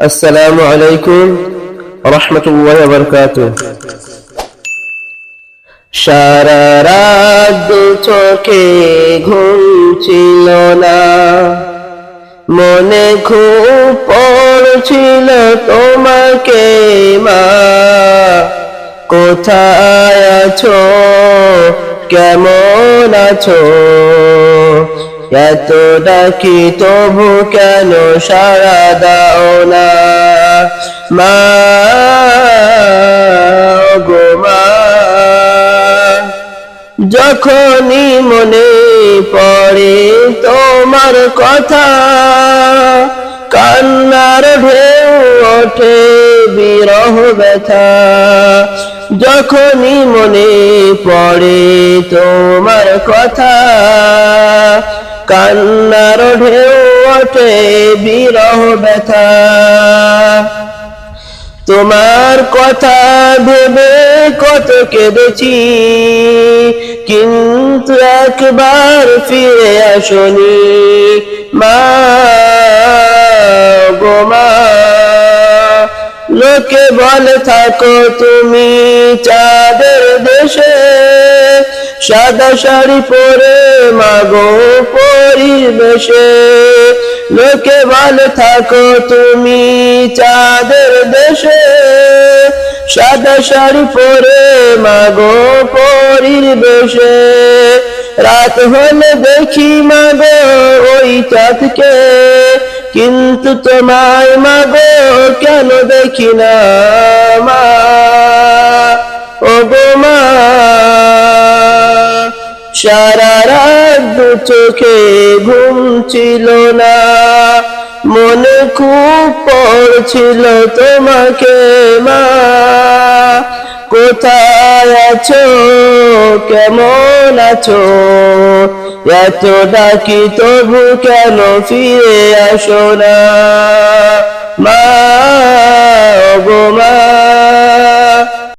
আসসালামু আলাইকুম রহমতুল্লাহ বরকাত সারা রাত চোখে ঘুম ছিল না, মনে খুব পড়ছিল তোমাকে, মা। কোথায় আছো? কেমন আছো? এত ডাকি তবু কেন সারা দাও না? মা, গো মা, যখনই মনে পড়ে তোমার কথা, কান্নার ঢেউ ওঠে বিরহ ব্যথা। যখনই মনে পড়ে তোমার কথা কান্নার ঢেউ ওঠে, বিরহ ব্যথা। তোমার কথা ভেবে কত কেঁদেছি, কিন্তু একবার ফিরে আসনি। মা গো মা, লোকে বলে থাকো তুমি চাঁদের দেশে। সাদা শাড়ি পরে মাগো পরিবেশে। লোকে বলে, থাকো তুমি চাঁদের দেশে। সাদা শাড়ি পরে মাগো পরিবেশে। রাত হলে দেখি মাগো ওই চাঁদকে। কিন্তু তোমায় মাগো কেন দেখি না মা সারা রাত চোখে ঘুম ছিল না। মনে খুব পড়ছিল তোমাকে মা। কোথায় আছো? কেমন আছো? এত ডাকি তবু কেন ফিরে আসো না? মা